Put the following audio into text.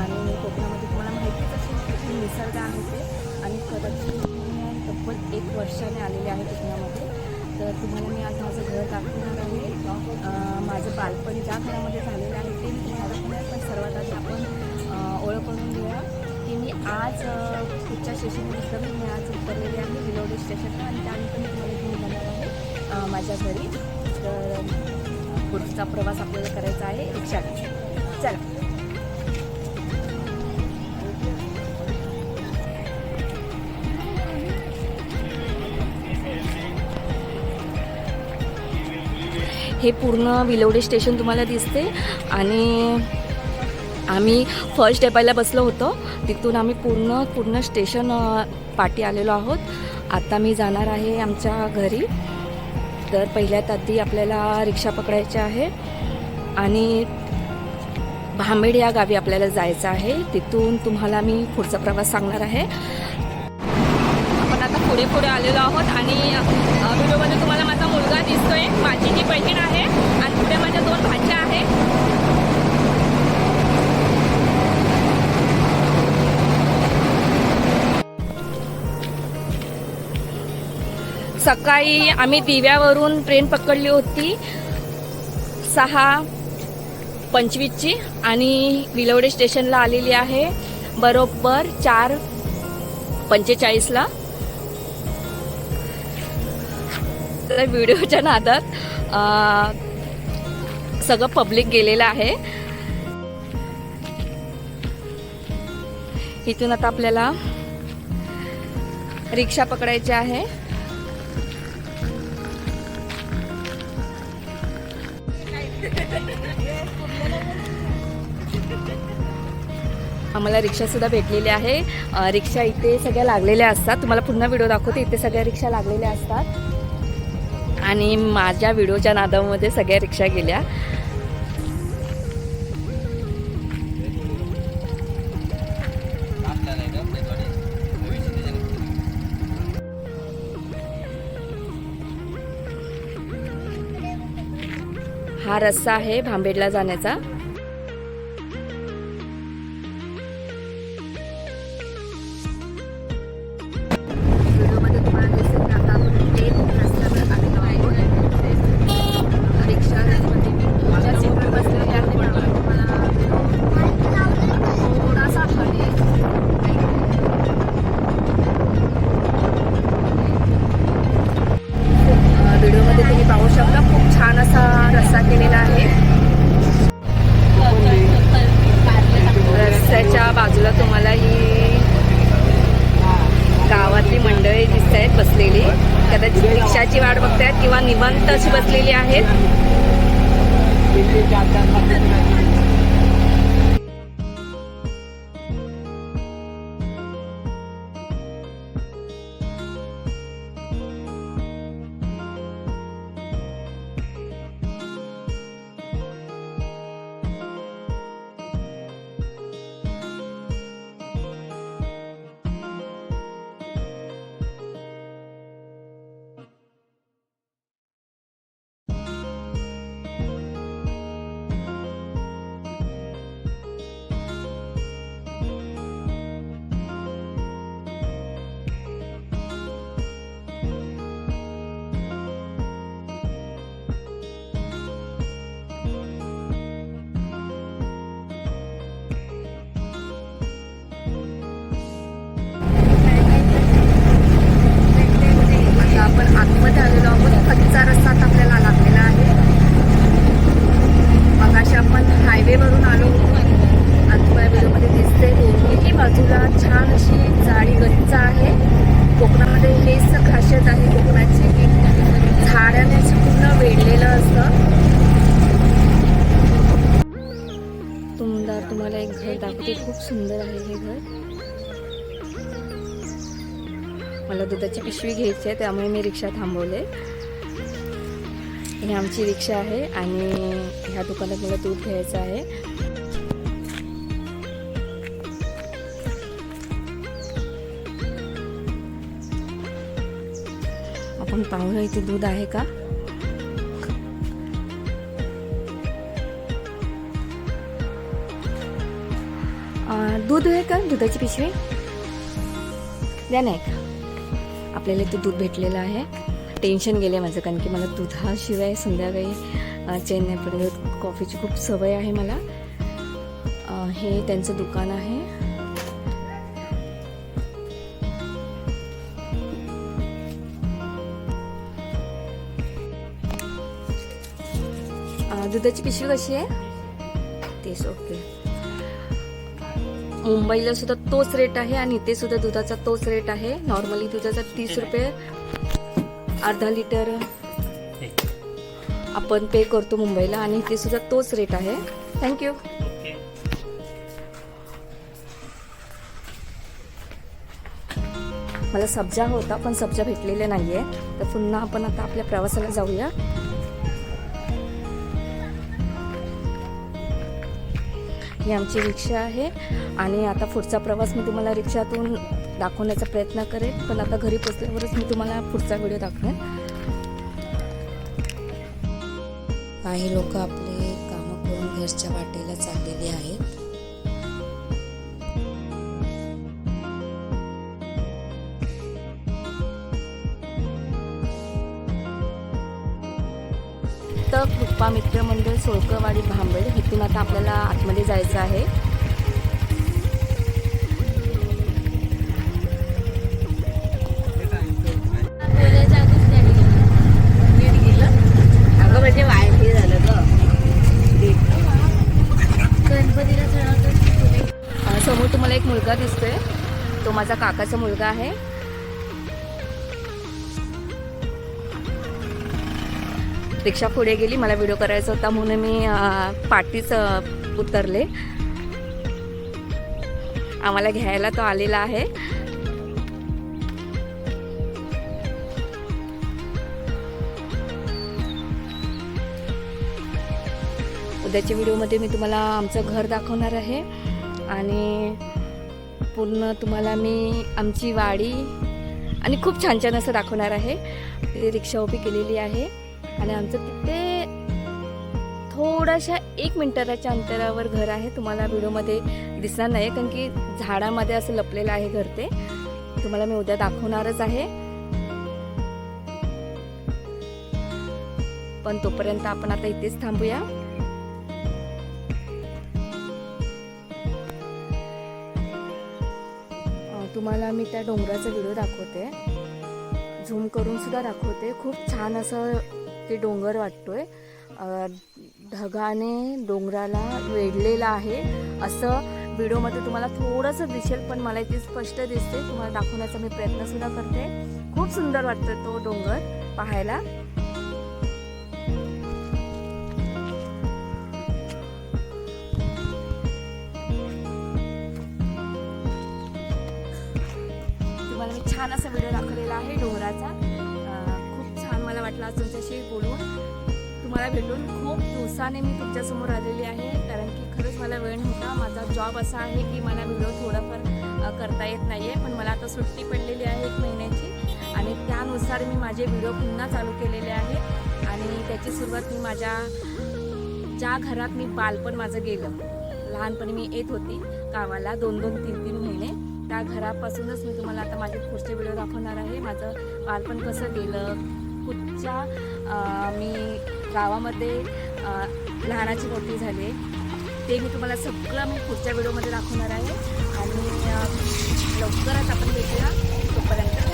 आणि कोकणामध्ये तुम्हाला माहितीच असेल किती निसर्ग आहे ते. आणि कदाचित तब्बल एक वर्षाने आलेले आहे कोकणामध्ये. तर तुम्हाला मी आज माझं घर दाखवणार आहे. माझं बालपण ज्या घरामध्ये झालेलं आहे ते मी तुम्हाला दाखवणार पण सर्वात आधी आपण ओळख करून घेऊया की मी आज पुढच्या स्टेशनवर उतरले. मी आज उतरलेली आहे विलोडी स्टेशनला आणि त्यानंतर मी तुम्हाला घेऊन जाणार आहे माझ्या घरी. तर पुढचा प्रवास आपल्याला करायचा आहे रिक्षाने. चला. हे पूर्ण विलवडे स्टेशन तुम्हाला दिसते. आणि आम्ही फर्स्ट डेपायला बसलो होतो. तिथून आम्ही पूर्ण पूर्ण स्टेशन पाठी आलेलो आहोत. आता मी जाणार आहे आमच्या घरी. तर पहिल्यात आधी आपल्याला रिक्षा पकडायची आहे. आणि भांबेड या गावी आपल्याला जायचं आहे. तिथून तुम्हाला मी पुढचा प्रवास सांगणार आहे. आपण आता पुढे पुढे आलेलो आहोत. आणि व्हिडिओमध्ये तुम्हाला मुलगा दिसतोय माझी जी बहीण आहे आणि पुढे माझ्या दोन भाज्या आहेत. सकाळी आम्ही दिव्यावरून ट्रेन पकडली होती. सहा पंचवीसची आणि विलवडे स्टेशनला आलेली आहे. बरोबर चार पंचेचाळीसला. तर व्हिडिओच्या नादात सगळं पब्लिक गेलेलं आहे. इथून आता आपल्याला रिक्षा पकडायची आहे. आम्हाला रिक्षासुद्धा भेटलेली आहे. रिक्षा इथे सगळ्या लागलेल्या असतात. तुम्हाला पुन्हा व्हिडिओ दाखवते. इथे सगळ्या रिक्षा लागलेल्या असतात. आणि माझ्या व्हिडिओच्या नादामध्ये सगळ्या रिक्षा गेल्या. हा रस्ता आहे भांबेडला जाण्याचा. कदाचित रिक्षाची वाट बघतायत किंवा निवंत अशी बसलेली आहेत. छान अशी जाडी गच्च आहे. कोकणामध्ये हेच खासियत आहे कोकणाची की झाडाने असं पूर्ण वेढलेलं असतं. तुमदार तुम्हाला एक घर दाखवते. खूप सुंदर आहे हे घर. मला दुधाची पिशवी घ्यायची आहे त्यामुळे मी रिक्षा थांबवले. ही आमची रिक्षा आहे आणि ह्या दुकानात मला दूध घ्यायचं आहे. आपण पाहूया इथे दूध आहे का? दूध आहे का? दुधाची पिशवी? द्या नाही का आपल्याला इथे दूध भेटलेलं आहे. टेन्शन गेले माझं कारण की मला दुधाशिवाय संध्याकाळी चेन नाही पडत कॉफीची खूप सवय आहे मला. हे त्यांचं दुकान आहे. दुधाची पिशवी कशी आहे? तेच ओके. मुंबईला सुद्धा तोच रेट आहे आणि इथे सुद्धा दुधाचा तोच रेट आहे. नॉर्मली दुधाचा तीस रुपये अर्धा लिटर आपण पे करतो मुंबईला आणि इथे सुद्धा तोच रेट आहे. थँक्यू मला सब्जा होता पण सब्जा भेटलेले नाहीये. तर पुन्हा आपण आता आपल्या प्रवासाला जाऊया. ही आमची रिक्षा आहे. आणि आता पुढचा प्रवास मी तुम्हाला रिक्षातून दाखवण्याचा प्रयत्न करेन. पण आता घरी पोचल्यावरच मी तुम्हाला पुढचा व्हिडिओ दाखवेन. काही लोक आपले कामं करून घरच्या वाटेला चाललेले आहेत. तर कृपा मित्र मंडळ सोळकवाडी भांबेड. इथून आता आपल्याला आतमध्ये जायचं आहे. अगं म्हणजे झालं समोर तुम्हाला एक मुलगा दिसतोय. तो माझा काकाचा मुलगा आहे. रिक्षा पुढे गेली मला व्हिडिओ करायचा होता म्हणून मी पाठीच उतरले. आम्हाला घ्यायला तो आलेला आहे. उद्याच्या व्हिडिओमध्ये मी तुम्हाला आमचं घर दाखवणार आहे. आणि पूर्ण तुम्हाला मी आमची वाडी आणि खूप छान छान असं दाखवणार आहे. रिक्षा उभी केलेली आहे. आणि आमचं तिथे थोड्याशा एक मिनिटाच्या अंतरावर घर आहे. तुम्हाला व्हिडिओमध्ये दिसणार नाही कारण की झाडामध्ये असं लपलेलं आहे घर ते. तुम्हाला मी उद्या दाखवणारच आहे. पण तोपर्यंत आपण आता इथेच थांबूया. तुम्हाला मी त्या डोंगराचा व्हिडिओ दाखवते. झूम करून सुद्धा दाखवते. खूप छान असं ते डोंगर वाटतोय. ढगाने डोंगराला वेढलेला आहे. असं व्हिडिओमध्ये तुम्हाला थोडंसं दिसेल पण मला इथे स्पष्ट दिसते. तुम्हाला दाखवण्याचा मी प्रयत्नसुद्धा करते. खूप सुंदर वाटतं तो डोंगर पाहायला. तुम्हाला मी छान असा व्हिडिओ दाखवलेला आहे डोंगराचा. छान मला वाटलं आज तुमच्याशी बोलून. तुम्हाला भेटून खूप दिवसाने मी तुमच्यासमोर आलेली आहे. कारण की खरंच मला वेळ नव्हता. माझा जॉब असा आहे की मला व्हिडिओ थोडाफार करता येत नाही आहे पण मला आता सुट्टी पडलेली आहे एक महिन्याची. आणि त्यानुसार मी माझे व्हिडिओ पुन्हा चालू केलेले आहेत. आणि त्याची सुरुवात मी माझ्या ज्या घरात मी बालपण माझं गेलं लहानपणी मी येत होती गावाला दोन दोन तीन तीन महिने. त्या घरापासूनच मी तुम्हाला आता माझे पुढचे व्हिडिओ दाखवणार आहे. माझं बालपण कसं गेलं कुठच्या मी गावामध्ये लहानाची मोठी झाली ते मी तुम्हाला सगळं मी पुढच्या व्हिडिओमध्ये दाखवणार आहे. आणि लवकरच आपण भेटूया तोपर्यंत.